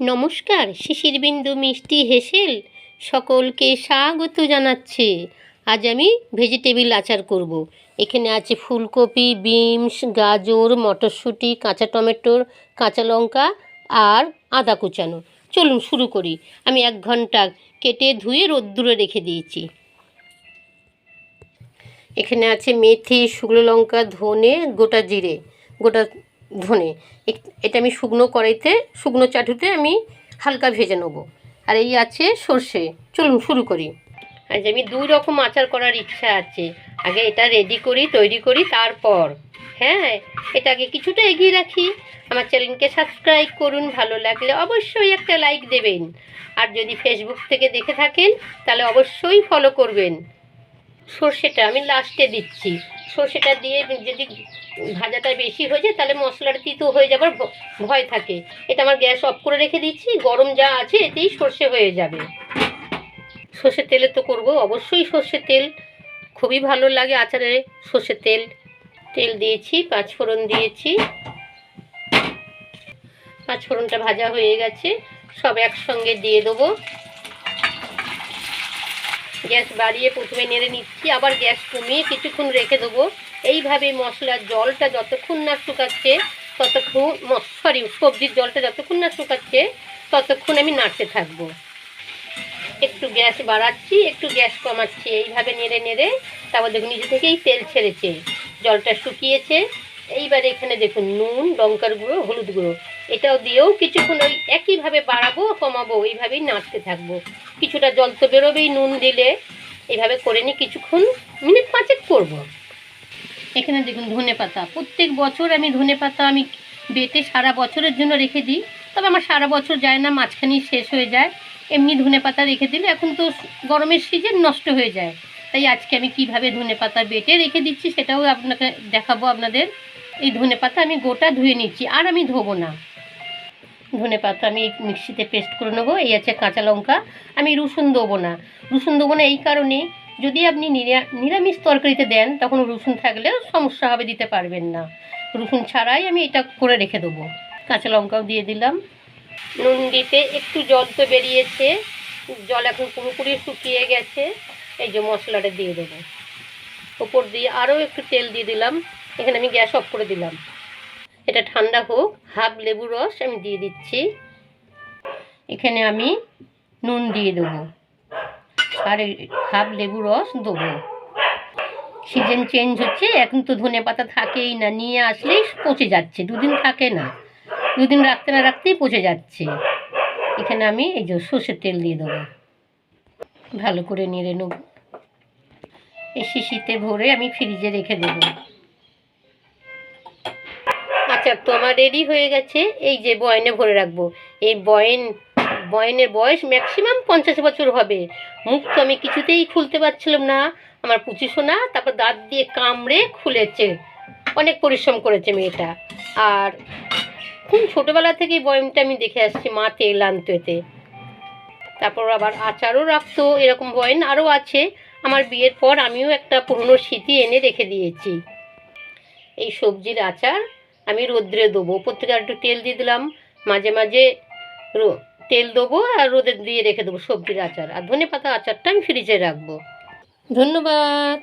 নমস্কার শিশির বিন্দু মিষ্টি হেসেল সকলকে স্বাগত জানাচ্ছে। আজ আমি ভেজিটেবিল আচার করব। এখানে আছে ফুলকপি, বিনস, গাজর, মটরশুঁটি, কাঁচা টমেটোর, কাঁচা লঙ্কা আর আদা কুচানো। চলুন শুরু করি। আমি এক ঘণ্টা কেটে ধুয়ে রোদ্দুরে রেখে দিয়েছি। এখানে আছে মেথি, শুকনো লঙ্কা, ধনে, গোটা জিরে। গোটা ধনে। এটা আমি শুকনো কড়াইতে, শুকনো চাটুতে আমি হালকা ভেজে নেব। আর এই আছে সর্ষে। চলুন, শুরু করি। আজ আমি দুই রকম আচার করার ইচ্ছা আছে। আগে এটা রেডি করি, তৈরি করি, তারপর। হ্যাঁ এটা আগে কিছুটা এগিয়ে রাখি। আমার চ্যানেলকে সাবস্ক্রাইব করুন, ভালো লাগলে অবশ্যই একটা লাইক দেবেন। আর যদি ফেসবুক থেকে দেখে থাকেন, তাহলে অবশ্যই ফলো করবেন। সর্ষেটা আমি লাস্টে দিচ্ছি। সর্ষেটা দিয়ে যদি ভাজাটা বেশি হয়ে যায়, তাহলে মশলাটা তিতো হয়ে যাবার ভয় থাকে। এটা আমার গ্যাস অফ করে রেখে দিচ্ছি, গরম যা আছে এতেই সর্ষে হয়ে যাবে। সর্ষের তেলে তো করব, অবশ্যই সর্ষের তেল খুবই ভালো লাগে আচারে সর্ষের তেল। তেল দিয়েছি, পাঁচফোড়ন দিয়েছি। পাঁচফোড়নটা ভাজা হয়ে গেছে, সব একসঙ্গে দিয়ে দেবো। গ্যাস বাড়িয়ে প্রথমে নেড়ে নিচ্ছি, আবার গ্যাস কমিয়ে কিছুক্ষণ রেখে দেবো। এইভাবে মশলার জলটা যতক্ষণ না শুকাচ্ছে, ততক্ষণ সরি সবজির জলটা যতক্ষণ না শুকাচ্ছে, ততক্ষণ আমি নাড়তে থাকব। একটু গ্যাস বাড়াচ্ছি, একটু গ্যাস কমাচ্ছি, এইভাবে নেড়ে নেড়ে, তারপর দেখুন নিজে থেকেই তেল ছেড়েছে। জলটা শুকিয়েছে। এইবার এখানে দেখুন নুন, লঙ্কার গুঁড়ো, হলুদ গুঁড়ো। এটাও দিয়েও কিছুক্ষণ ওই একইভাবে বাড়াবো, কমাবো এইভাবেই নাড়তে থাকব। কিছুটা জল তো বেরোবেই, নুন দিলে এইভাবে করে নিই কিছুক্ষণ মিনিট পাঁচেক করব। এখানে দেখুন ধনে পাতা। প্রত্যেক বছর আমি ধনে পাতা আমি বেটে সারা বছরের জন্য রেখে দিই, তবে আমার সারা বছর যায় না মাঝখানেই শেষ হয়ে যায়। এমনি ধনে পাতা রেখে দিলে এখন তো গরমের সিজন, নষ্ট হয়ে যায়। তাই আজকে আমি কীভাবে ধনে পাতা বেটে রেখে দিচ্ছি সেটাও আপনাকে দেখাবো আপনাদের। এই ধনে পাতা আমি গোটা ধুয়ে নিচ্ছি, আর আমি ধোবো না। ধনে পাতা আমি মিক্সিতে পেস্ট করে নেব। এই আছে কাঁচা লঙ্কা। আমি রসুন দেবো না। রসুন দেবো না এই কারণে যদি আপনি নিরা- নিরামিষ তরকারিতে দেন, তখন রসুন থাকলে সমস্যা হবে, দিতে পারবেন না। রসুন ছাড়াই আমি এটা করে রেখে দেবো। কাঁচা লঙ্কাও দিয়ে দিলাম। নুন দিতে একটু জল তো বেরিয়েছে। জল এখন পুরোপুরি শুকিয়ে গেছে। এই যে মশলাটা দিয়ে দেবো। ওপর দিয়ে আরও একটু তেল দিয়ে দিলাম। এখানে আমি গ্যাস অফ করে দিলাম। এটা ঠান্ডা হোক, হাফ লেবু রস আমি দিয়ে দিচ্ছি। এখানে আমি নুন দিয়ে দেবো, আর হাফ লেবু রস দেবো। সিজন চেঞ্জ হচ্ছে, এখন তো ধনে পাতা থাকেই না, নিয়ে আসলেই পচে যাচ্ছে, দুদিন থাকে না। দুদিন রাখতে না রাখতেই পচে যাচ্ছে। এখানে আমি এই যে সর্ষের তেল দিয়ে দেবো। ভালো করে নেড়ে নেব। এই শিশিতে ভরে আমি ফ্রিজে রেখে দেবো। তো আমার রেডি হয়ে গেছে। এই যে বয়নে ভরে রাখব। এই বয়েন, বয়নের বয়স ম্যাক্সিমাম পঞ্চাশ বছর হবে। মুখ তো আমি কিছুতেই খুলতে পারছিলাম না। আমার পুচি সোনা, তারপর দাঁত দিয়ে কামড়ে খুলেছে। অনেক পরিশ্রম করেছে মেয়েটা। আর খুব ছোটোবেলা থেকেই বয়মটা আমি দেখে আসছি মা তেল আনতো তারপর আবার আচারও রাখতো, এরকম বয়ন আরও আছে। আমার বিয়ের পর আমিও একটা পুরনো স্মৃতি এনে রেখে দিয়েছি। এই সবজির আচার আমি রোদ্রে দেবো। ওপর থেকে আর একটু তেল দিয়ে দিলাম। মাঝে মাঝে তেল দেবো আর রোদে দিয়ে রেখে দেবো সবজির আচার। আর ধনে পাতা আচারটা আমি ফ্রিজে রাখব। ধন্যবাদ।